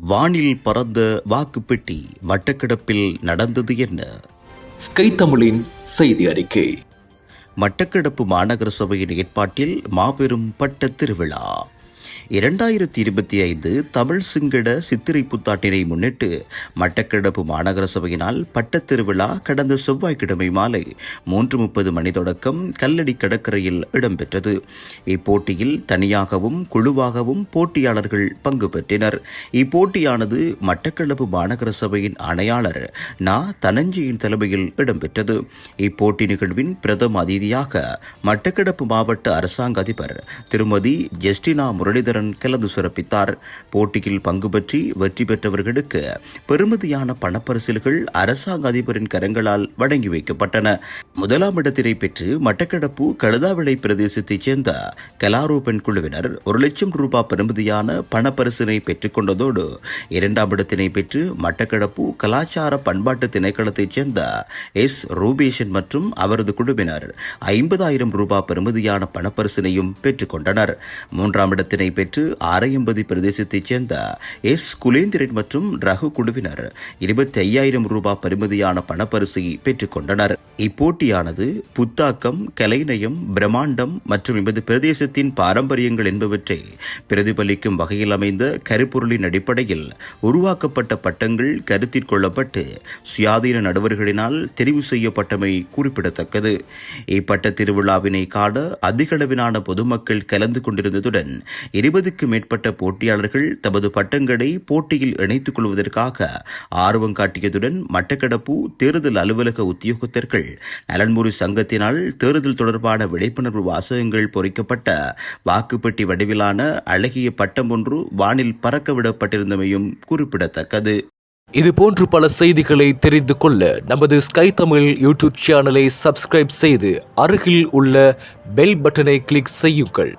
வானில் பறந்த வாக்குப்பெட்டி மட்டக்களப்பில் நடந்தது என்ன? ஸ்கை தமிழின் செய்தி அறிக்கை. மட்டக்களப்பு மாநகர சபையின் ஏற்பாட்டில் மாபெரும் பட்ட திருவிழா. இரண்டாயிரத்தி இருபத்தி ஐந்து தமிழ் சிங்கட சித்திரை புத்தாட்டினை முன்னிட்டு மட்டக்களப்பு மாநகர சபையினால் பட்டத் திருவிழா கடந்த செவ்வாய்க்கிழமை மாலை மூன்று முப்பது மணி தொடக்கம் கல்லடி கடற்கரையில் இடம்பெற்றது. இப்போட்டியில் தனியாகவும் குழுவாகவும் போட்டியாளர்கள் பங்கு பெற்றனர். இப்போட்டியானது மட்டக்களப்பு மாநகர சபையின் ஆணையாளர் நா. தனஞ்சியின் தலைமையில் இடம்பெற்றது. இப்போட்டி நிகழ்வின் பிரதம அதிதியாக மட்டக்களப்பு மாவட்ட அரசாங்க அதிபர் திருமதி ஜெஸ்டினா முரளிதரன் கலந்து சிறப்பித்தார் போட்டியில் பங்கு பற்றி வெற்றி பெற்றவர்களுக்கு பெருமதியான பணப்பரிசில்கள் அரசாங்க அதிபரின் கரங்களால் வழங்கி வைக்கப்பட்டன. முதலாம் இடத்தினை பெற்று மட்டக்களப்பு கழுதாவிளை பிரதேசத்தைச் சேர்ந்த கலாரோ பெண் குழுவினர் ஒரு லட்சம் ரூபாய் பெருமதியான பணப்பரிசினை பெற்றுக்கொண்டதோடு இரண்டாம் இடத்தினை பெற்று மட்டக்களப்பு கலாச்சார பண்பாட்டு திணைக்களத்தைச் சேர்ந்த எஸ். ரூபேஷன் மற்றும் அவரது குழுவினர் ஐம்பதாயிரம் ரூபாய் பெருமதியான பணப்பரிசினையும் பெற்றுக்கொண்டனர் மூன்றாம் இடத்தினை பெற்று ஆரையம்பதி பிரதேசத்தைச் சேர்ந்த எஸ். குலேந்திரன் மற்றும் ரகு குழுவினர் இருபத்தி ஐயாயிரம் ரூபாய் பெறுமதியான பணப்பரிசை பெற்றுக்கொண்டனர் இப்போட்டியானது புத்தாக்கம் கலைநயம் பிரம்மாண்டம் மற்றும் எமது பிரதேசத்தின் பாரம்பரியங்கள் என்பவற்றை பிரதிபலிக்கும் வகையில் அமைந்த கருப்பொருளின் அடிப்படையில் உருவாக்கப்பட்ட பட்டங்கள் கருத்தில் கொள்ளப்பட்டு சுயாதீன நடுவர்களினால் தெரிவு செய்யப்பட்டமை குறிப்பிடத்தக்கது. இப்பட்ட திருவிழாவினை காண அதிகளவிலான பொதுமக்கள் கலந்து கொண்டிருந்ததுடன் இருபதுக்கு மேற்பட்ட போட்டியாளர்கள் தமது பட்டங்களை போட்டியில் இணைத்துக் கொள்வதற்காக ஆர்வம் காட்டியதுடன் மட்டக்களப்பு தேர்தல் அலுவலக உத்தியோகத்தர்கள் நலன்முறை சங்கத்தினால் தேர்தல் தொடர்பான விழிப்புணர்வு வாசகங்கள் பொறிக்கப்பட்ட வாக்குப்பெட்டி வடிவிலான அழகிய பட்டம் ஒன்று வானில் பறக்க விடப்பட்டிருந்தமையும் குறிப்பிடத்தக்கது. இது போன்று பல செய்திகளை தெரிந்து கொள்ள நமது ஸ்கை தமிழ் யூடியூப் சேனலை சப்ஸ்கிரைப் செய்து அருகில் உள்ள பெல் பட்டனை கிளிக் செய்யுங்கள்.